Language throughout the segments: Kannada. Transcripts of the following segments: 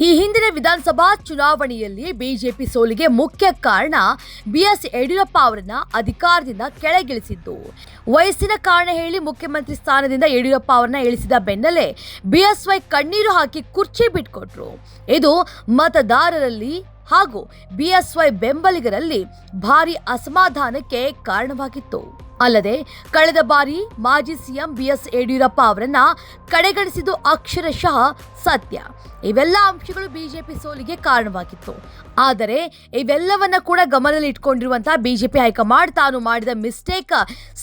ವಿಧಾನಸಭಾ ಚುನಾವಣೆಯಲ್ಲಿ ಬಿಜೆಪಿ ಸೋಲಿಗೆ ಮುಖ್ಯ ಕಾರಣ ಬಿಎಸ್ ಯಡಿಯೂರಪ್ಪ ಅವರನ್ನ ಅಧಿಕಾರದಿಂದ ಕೆಳಗಿಳಿಸಿದ್ದು. ವಯಸ್ಸಿನ ಕಾರಣ ಹೇಳಿ ಮುಖ್ಯಮಂತ್ರಿ ಸ್ಥಾನದಿಂದ ಯಡಿಯೂರಪ್ಪ ಅವರನ್ನ ಇಳಿಸಿದ ಬೆನ್ನಲ್ಲೇ ಬಿಎಸ್ವೈ ಕಣ್ಣೀರು ಹಾಕಿ ಕುರ್ಚಿ ಬಿಟ್ಕೊಟ್ರು. ಇದು ಮತದಾರರಲ್ಲಿ ಹಾಗೂ ಬಿಎಸ್ವೈ ಬೆಂಬಲಿಗರಲ್ಲಿ ಭಾರಿ ಅಸಮಾಧಾನಕ್ಕೆ ಕಾರಣವಾಗಿತ್ತು. ಅಲ್ಲದೆ ಕಳೆದ ಬಾರಿ ಮಾಜಿ ಸಿಎಂ ಬಿಎಸ್ ಯಡಿಯೂರಪ್ಪ ಅವರನ್ನ ಕಡೆಗಣಿಸಿದ್ದು ಅಕ್ಷರಶಃ ಸತ್ಯ. ಇವೆಲ್ಲ ಅಂಶಗಳು ಬಿಜೆಪಿ ಸೋಲಿಗೆ ಕಾರಣವಾಗಿತ್ತು. ಆದರೆ ಇವೆಲ್ಲವನ್ನ ಕೂಡ ಗಮನದಲ್ಲಿ ಇಟ್ಕೊಂಡಿರುವಂತಹ ಬಿಜೆಪಿ ಹೈಕಮಾಂಡ್ ತಾನು ಮಾಡಿದ ಮಿಸ್ಟೇಕ್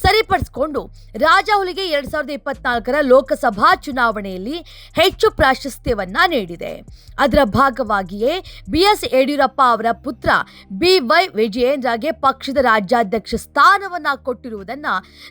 ಸರಿಪಡಿಸಿಕೊಂಡು ರಾಜಾಹುಲಿಗೆ ಎರಡ್ ಸಾವಿರದ ಇಪ್ಪತ್ನಾಲ್ಕರ ಲೋಕಸಭಾ ಚುನಾವಣೆಯಲ್ಲಿ ಹೆಚ್ಚು ಪ್ರಾಶಸ್ತ್ಯವನ್ನ ನೀಡಿದೆ. ಅದರ ಭಾಗವಾಗಿಯೇ ಬಿಎಸ್ ಯಡಿಯೂರಪ್ಪ ಅವರ ಪುತ್ರ ಬಿ ವೈ ವಿಜಯೇಂದ್ರಗೆ ಪಕ್ಷದ ರಾಜ್ಯಾಧ್ಯಕ್ಷ ಸ್ಥಾನವನ್ನ ಕೊಟ್ಟಿರುವುದನ್ನ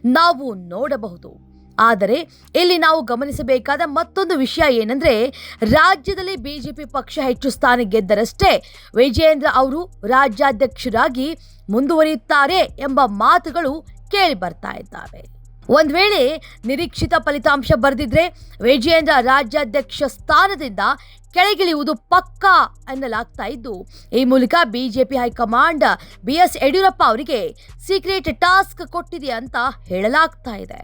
ನಾವು ನೋಡಬಹುದು. ಆದರೆ ಇಲ್ಲಿ ನಾವು ಗಮನಿಸಬೇಕಾದ ಮತ್ತೊಂದು ವಿಷಯ ಏನಂದ್ರೆ ರಾಜ್ಯದಲ್ಲಿ ಬಿಜೆಪಿ ಪಕ್ಷ ಹೆಚ್ಚು ಸ್ಥಾನ ಗೆದ್ದರಷ್ಟೇ ವಿಜಯೇಂದ್ರ ಅವರು ರಾಜ್ಯಾಧ್ಯಕ್ಷರಾಗಿ ಮುಂದುವರಿಯುತ್ತಾರೆ ಎಂಬ ಮಾತುಗಳು ಕೇಳಿ ಬರ್ತಾ ಇದ್ದಾವೆ. ಒಂದ್ ವೇಳೆ ನಿರೀಕ್ಷಿತ ಫಲಿತಾಂಶ ಬರೆದಿದ್ರೆ ವಿಜಯೇಂದ್ರ ರಾಜ್ಯಾಧ್ಯಕ್ಷ ಸ್ಥಾನದಿಂದ ಕೆಳಗಿಳಿಯುವುದು ಪಕ್ಕಾ ಎನ್ನಲಾಗ್ತಾ ಇದ್ದು, ಈ ಮೂಲಕ BJP high command B S Yediyurappa ಅವರಿಗೆ ಸೀಕ್ರೆಟ್ ಟಾಸ್ಕ್ ಕೊಟ್ಟಿದೆ ಅಂತ ಹೇಳಲಾಗ್ತಾ ಇದೆ.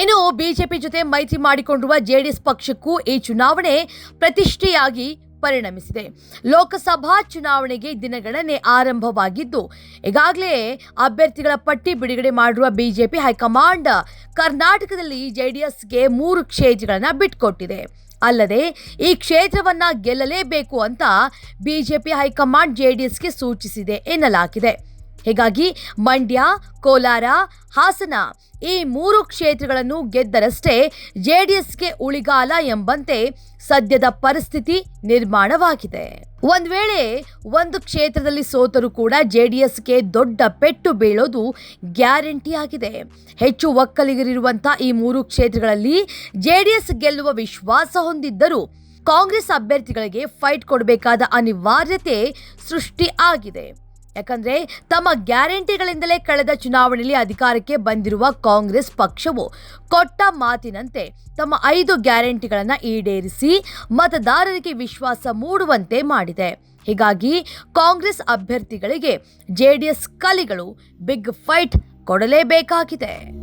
ಇನ್ನು ಬಿಜೆಪಿ ಜೊತೆ ಮೈತ್ರಿ ಮಾಡಿಕೊಂಡಿರುವ ಜೆಡಿಎಸ್ ಪಕ್ಷಕ್ಕೂ ಈ ಚುನಾವಣೆ ಪ್ರತಿಷ್ಠೆಯಾಗಿ ಪರಿಣಮಿಸಿದೆ. ಲೋಕಸಭಾ ಚುನಾವಣೆಗೆ ದಿನಗಣನೆ ಆರಂಭವಾಗಿದ್ದು, ಈಗಾಗಲೇ ಅಭ್ಯರ್ಥಿಗಳ ಪಟ್ಟಿ ಬಿಡುಗಡೆ ಮಾಡಿರುವ ಬಿಜೆಪಿ ಹೈಕಮಾಂಡ್ ಕರ್ನಾಟಕದಲ್ಲಿ ಜೆಡಿಎಸ್ಗೆ ಮೂರು ಕ್ಷೇತ್ರಗಳನ್ನು ಬಿಟ್ಕೊಟ್ಟಿದೆ. ಅಲ್ಲದೆ, ಈ ಕ್ಷೇತ್ರವನ್ನು ಗೆಲ್ಲಲೇಬೇಕು ಅಂತ ಬಿಜೆಪಿ ಹೈಕಮಾಂಡ್ ಜೆಡಿಎಸ್ಗೆ ಸೂಚಿಸಿದೆ ಎನ್ನಲಾಗಿದೆ. ಹೀಗಾಗಿ ಮಂಡ್ಯ, ಕೋಲಾರ, ಹಾಸನ ಈ ಮೂರು ಕ್ಷೇತ್ರಗಳನ್ನು ಗೆದ್ದರಷ್ಟೇ ಜೆಡಿಎಸ್ಗೆ ಉಳಿಗಾಲ ಎಂಬಂತೆ ಸದ್ಯದ ಪರಿಸ್ಥಿತಿ ನಿರ್ಮಾಣವಾಗಿದೆ. ಒಂದು ವೇಳೆ ಒಂದು ಕ್ಷೇತ್ರದಲ್ಲಿ ಸೋತರೂ ಕೂಡ ಜೆಡಿಎಸ್ಗೆ ದೊಡ್ಡ ಪೆಟ್ಟು ಬೀಳೋದು ಗ್ಯಾರಂಟಿ ಆಗಿದೆ. ಹೆಚ್ಚು ಒಕ್ಕಲಿಗರಿರುವಂಥ ಈ ಮೂರು ಕ್ಷೇತ್ರಗಳಲ್ಲಿ ಜೆಡಿಎಸ್ ಗೆಲ್ಲುವ ವಿಶ್ವಾಸ ಹೊಂದಿದ್ದರೂ ಕಾಂಗ್ರೆಸ್ ಅಭ್ಯರ್ಥಿಗಳಿಗೆ ಫೈಟ್ ಕೊಡಬೇಕಾದ ಅನಿವಾರ್ಯತೆ ಸೃಷ್ಟಿ ಆಗಿದೆ. ಯಾಕಂದ್ರೆ ತಮ್ಮ ಗ್ಯಾರಂಟಿಗಳಿಂದಲೇ ಕಳೆದ ಚುನಾವಣೆಯಲ್ಲಿ ಅಧಿಕಾರಕ್ಕೆ ಬಂದಿರುವ ಕಾಂಗ್ರೆಸ್ ಪಕ್ಷವು ಕೊಟ್ಟ ಮಾತಿನಂತೆ ತಮ್ಮ ಐದು ಗ್ಯಾರಂಟಿಗಳನ್ನು ಈಡೇರಿಸಿ ಮತದಾರರಿಗೆ ವಿಶ್ವಾಸ ಮೂಡುವಂತೆ ಮಾಡಿದೆ. ಹೀಗಾಗಿ ಕಾಂಗ್ರೆಸ್ ಅಭ್ಯರ್ಥಿಗಳಿಗೆ ಜೆಡಿಎಸ್ ಕಲಿಗಳು ಬಿಗ್ ಫೈಟ್ ಕೊಡಲೇಬೇಕಾಗಿದೆ.